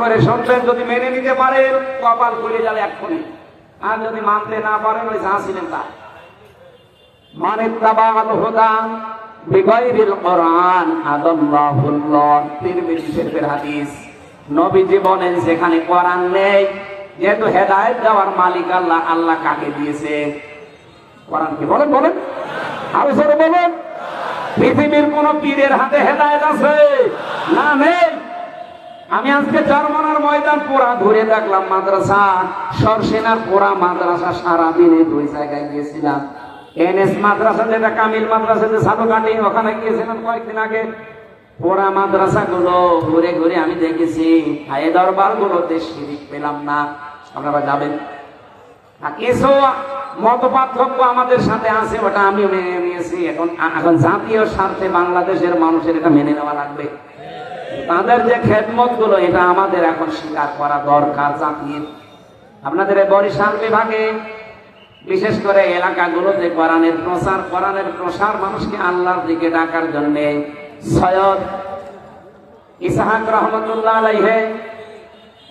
করে শুনবেন যদি মেনে নিতে পারেন কপাল খুলে যাবে এক্ষুনি। আর যদি মানতে না পারেন ওই যা ছিলেন তা মানে কোরআন তিরমিজি শরীফের হাদিস। যেখানে কোরআন নেই, যেহেতু হেদায়েত দেওয়ার মালিক আল্লাহ আল্লাহ কাকে দিয়েছে? কোরআন কি বলেন বলেন। আরও বলেন। পৃথিবীর কোন পীরের হাতে হেদায়েত আছে? না নেই। আমি আজকে জার্মানার ময়দান পুরা ঘুরে দেখলাম মাদ্রাসা। সরসেনার পোড়া মাদ্রাসা সারা দিনে দুই জায়গায় গিয়েছিলাম। এনএস মাদ্রাসা যেটা, কামিল মাদ্রাসা যে সাধু কাটি ওখানে গিয়েছিলাম কয়েকদিন আগে। পুরা মাদ্রাসা গুলো ঘুরে ঘুরে আমি দেখেছি। হাই দরবার গুলোতে শিরিক পেলাম না। আপনারা যাবেন। কিছু মত পার্থক্য আমাদের সাথে আছে, ওটা আমি মেনে নিয়েছি। এখন এখন জাতীয় স্বার্থে বাংলাদেশের মানুষের এটা মেনে নেওয়া লাগবে। তাদের যে খেদমতগুলো এটা আমাদের এখন স্বীকার করা দরকার জাতির। আপনাদের বরিশাল বিভাগে, বিশেষ করে এলাকাগুলোতে কোরআনের প্রসার কোরআনের প্রসার মানুষকে আল্লাহর দিকে ডাকার জন্য সৈয়দ ইসাহাক রহমতুল্লাহ আলাইহে,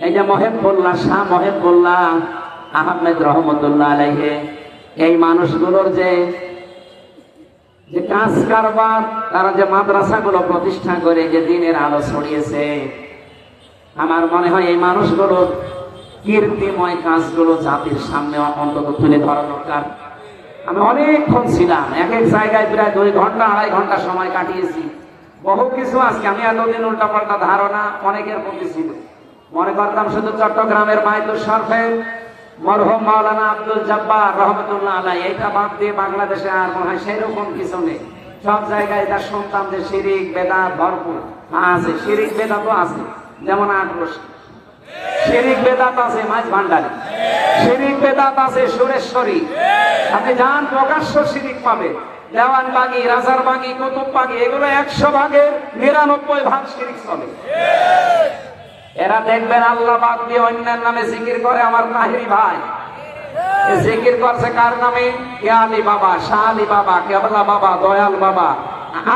এই যে মহেবুল্লাহ শাহ মহেবুল্লাহ আহমেদ রহমতুল্লাহ আলাইহে, এই মানুষগুলোর যে যে কাজ কারবার, তারা যে মাদ্রাসাগুলো প্রতিষ্ঠা করে যে দিনের আলো ছড়িয়েছে, আমার মনে হয় এই মানুষগুলোর কীর্তিময় কাজগুলো জাতির সামনে অন্তত তুলে ধরা দরকার। আমি অনেকক্ষণ ছিলাম, এক এক জায়গায় প্রায় দুই ঘণ্টা, আড়াই ঘণ্টা সময় কাটিয়েছি। বহু কিছু আজকে, আমি এতদিন উল্টাপাল্টা ধারণা অনেকের প্রতি ছিল। মনে করতাম শুধু চট্টগ্রামের মাইদুর শরফের মরহম মাওলানা আব্দুল জব্বার রহমতুল্লাহ আলাই এটা বাদ দিয়ে বাংলাদেশে আর মনে হয় সেরকম কিছু নেই। সব জায়গায় তার শিরিক, বেদাত ভরপুর। আছে, শিরিক, বেদাতও আছে, যেমন শিরিক, বেদাত আছে মাছ ভান্ডারি। শিরিক, বেদাত আছে সুরেশ্বরী। আপনি যান, প্রকাশ্য শিরিক পাবে। দেওয়ান বাগি, রাজার বাগি, কুতুব বাগি, এগুলো একশো ভাগের নিরানব্বই ভাগ শিরিক চলে এরা দেখবেন আল্লাহ বাদ দিয়ে অন্যের নামে জিকির করে আমার তাহিরি ভাই। জিকির করছে কার নামে? কেয়ালি বাবা, শাহ আলী বাবা, কেবলা বাবা, দয়াল বাবা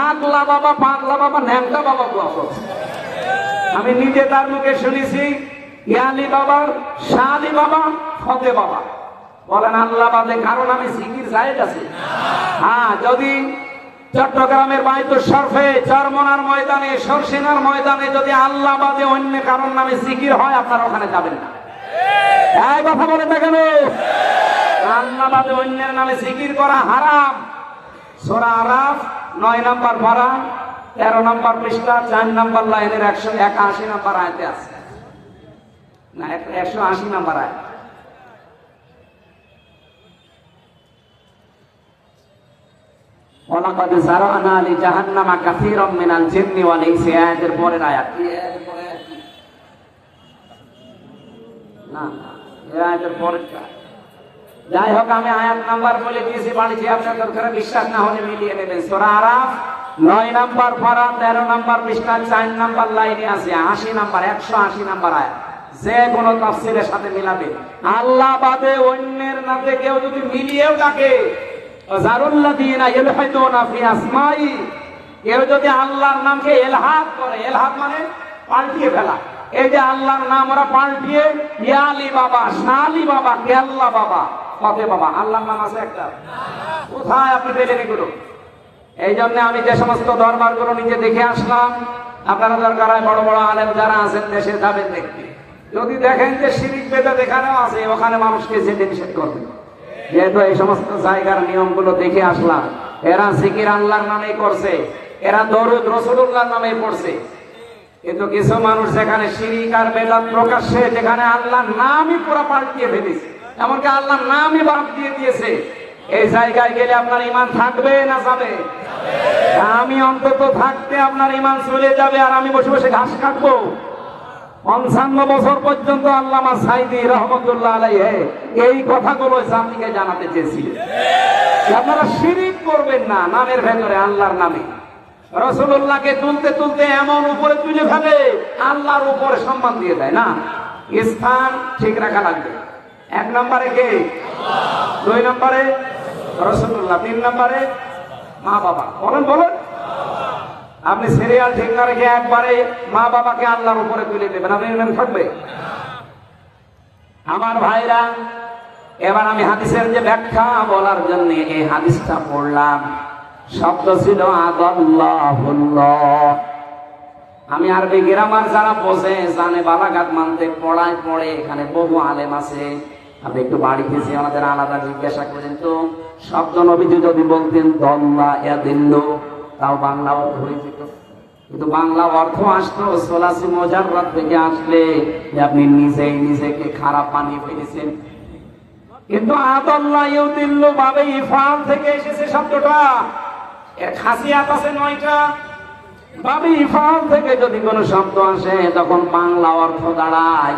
আগলা বাবা পাগলা বাবা, ন্যাংটা বাবা আমি নিজে তার মুখে শুনেছি ইয়ালি বাবা, শাহ বাবা, ফতে বাবা। বলেন, আল্লাহ বাদে কারণ আমি জিকির জায়েজ আছে? হ্যাঁ যদি চট্টগ্রামের বাইতুর শরফে চরমনার ময়দানে, সরসেনার ময়দানে যদি আল্লাহ বাদে অন্য কারণ নামে জিকির হয়, আপনারা ওখানে যাবেন না। এই কথা বলে দেখেন আল্লাহ বাদে অন্যের নামে জিকির করা হারাম। সোরা আরাফ নয় নম্বর পারা, তেরো নম্বর পৃষ্ঠা, চার নম্বর লাইনের একশো একাশি নম্বর আয়তে আছে। না, একশো আশি নম্বর আয় যাই হোক, আমি আয়াত নাম্বার বলে দিয়েছি বিশ্বাস না হলে মিলিয়ে নেবেন। সোরা আরাফ নয় নাম্বার তেরো নাম্বার পৃষ্ঠা, চার নাম্বার লাইনে আছে, আশি নাম্বার, একশো আশি নাম্বার আয়াত। যে কোনো তফসিলের সাথে মিলাবে। আল্লাহ বাদে অন্যের নাতে কেউ যদি মিলিয়েও ডাকে যদি আল্লাহর নামকে এলহাদ করে এলহাদ মানে পাল্টিয়ে ফেলা। এই যে আল্লাহর নাম ওরা পাল্টিয়ে বাবা বাবা বাবা বাবা, আল্লাহর নাম আছে একটা। কোথায় আপনি এই জন্য আমি যে সমস্ত দরবারগুলো নিজে দেখে আসলাম। আপনারা দরকার বড় বড় আলেম যারা আছেন, দেশে যাবেন দেখতে। যদি দেখেন যে শিরিক বেদা এখানেও আছে, ওখানে মানুষকে যেতে নিষেধ করবেন। যেহেতু এই সমস্ত জায়গার নিয়মগুলো দেখে আসলাম, এরা জিকির আল্লাহর নামে করছে, এরা দরুদ রসুল্লাহর নামে পড়ছে। কিন্তু কিছু মানুষ যেখানে শিরিক আর প্রকাশ্যে, যেখানে আল্লাহর নামই পুরো পাল্টিয়ে ফেলেছে, এমনকি আল্লাহর নামই বাদ দিয়ে দিয়েছে, এই জায়গায় গেলে আপনার ইমান থাকবে না যাবে? আমি অন্তত থাকতে আপনার ইমান চলে যাবে আর আমি বসে বসে ঘাস কাটবো। পঞ্চান্ন বছর পর্যন্ত আল্লামা সাইদি রহমতুল্লাহ আলাইহে এই কথাগুলো জাতিকে জানাতে চেয়েছিলেন। আপনারা শিরিক করবেন না, নামের ভেতরে আল্লাহর নামে। রসুল্লাহকে তুলতে তুলতে এমন উপরে তুলে ফেলে, আল্লাহর উপরে সম্মান দিয়ে দেয়। না, স্থান ঠিক রাখা লাগবে। এক নম্বরে কে? দুই নম্বরে? রসুল্লাহ তিন নম্বরে? মা বাবা বলেন বলেন। আপনি সিরিয়াল ঠিক না রেখে একবারে মা বাবাকে আল্লাহর উপরে তুলে দেবেন। আপনি এমন থাকবে? আমার ভাইরা, এবার আমি হাদিসের যে ব্যাখ্যা বলার জন্য এই হাদিসটা পড়লাম। শব্দ ছিল আদাল্লাহুল্লাহ। আমি আরবি গ্রামার যারা বোঝে, জানে বালাঘাট মানতে, পড়ায় পড়ে, এখানে বহু আলেম আছে। আপনি একটু বাড়িতে যে আমাদের আলাদা জিজ্ঞাসা করেন তো, শব্দ নবীজি যদি বলতেন, দল্লা এদিল্ল তাও বাংলা অর্থ হয়ে যেত কিন্তু বাংলা অর্থ আসতো, সোলাসি মজাররাত থেকে আসলে আপনি নিজেই নিজেকে খারাপ বানিয়ে ফেলেছেন। কিন্তু আদল্লা ইউদিল্ল থেকে এসেছে শব্দটা। এর খাসিয়াত আছে নয়টা। থেকে যদি কোনো শব্দ আসে, তখন বাংলা অর্থ দাঁড়ায়।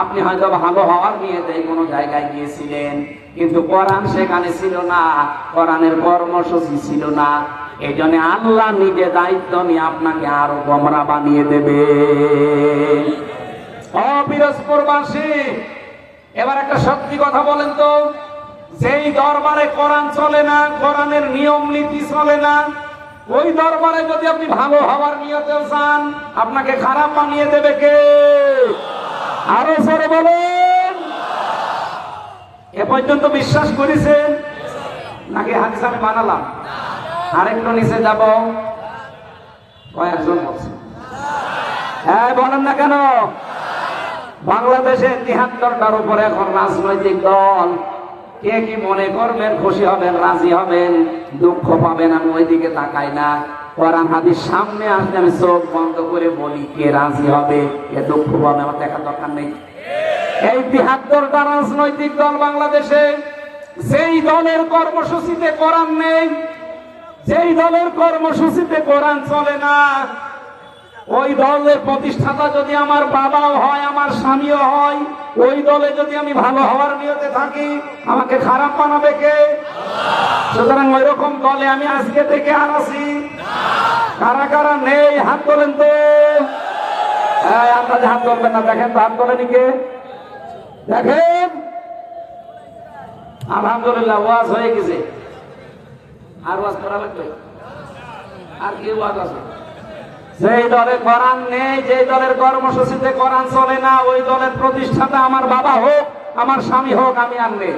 আপনি হয়তো ভালো হওয়ার নিয়েতে কোনো জায়গায় গিয়েছিলেন, কিন্তু কোরআন সেখানে ছিল না, কোরআনের কর্মসূচি ছিল না। এই জন্য আল্লাহ নিজে দায়িত্ব নিয়ে আপনাকে আরও গমরা বানিয়ে দেবে। অবিরসপুরবাসী এবার একটা সত্যি কথা বলেন তো। যেই দরবারে কোরআন চলে না, কোরআনের নিয়ম নীতি চলে না, ওই দরবারে যদি আপনি ভালো হওয়ার নিয়তেও চান, আপনাকে খারাপ বানিয়ে দেবে কে? আরও সরে বলেন। এ পর্যন্ত বিশ্বাস করেছেন? নাকি আমি বানালাম? আরেকটু নিচে যাব। কয়েকজন বলছে। হ্যাঁ বলেন না কেন? বাংলাদেশে তিহাত্তরটার উপরে এখন রাজনৈতিক দল। কে কি মনে করবেন, খুশি হবেন, রাজি হবেন, দুঃখ পাবেন, আমি ওইদিকে তাকাই না। কোরআন হাদিস সামনে আসলে আমি চোখ বন্ধ করে বলি, কে রাজি হবে, কে দুঃখ পাবে, আমার দেখার দরকার নেই। এই তিহাত্তরটা রাজনৈতিক দল বাংলাদেশে যেই দলের কর্মসূচিতে কোরআন নেই যেই দলের কর্মসূচিতে কোরআন চলে না, ওই দলের প্রতিষ্ঠাতা যদি আমার বাবাও হয়, আমার স্বামীও হয়, ওই দলে যদি আমি ভালো হওয়ার নিয়তে থাকি, আমাকে খারাপ বানাবে কে? সুতরাং ওই রকম দলে আমি আজকে থেকে আর আছি। কারা কারা নেই, হাত তোলেন তো। আপনাদের হাত তুলবেন না, দেখেন তো হাত তোলেনি কে? দেখেন। আলহামদুলিল্লাহ, ওয়াজ হয়ে গেছে। আর ওয়াজ করা লাগবে? আর ওয়াজ আছে? যেই কোরআন নেই, যেই দলের কর্মসূচিতে কোরআন চলে না, ওই দলের প্রতিষ্ঠাতা আমার বাবা হোক, আমার স্বামী হোক, আমি আর নেই।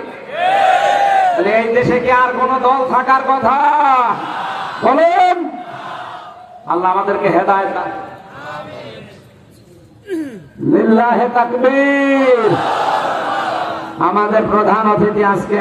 এই দেশে কি আর কোন দল থাকার কথা? বলেন। আল্লাহ আমাদেরকে হেদায়ত দান আমাদের প্রধান অতিথি আজকে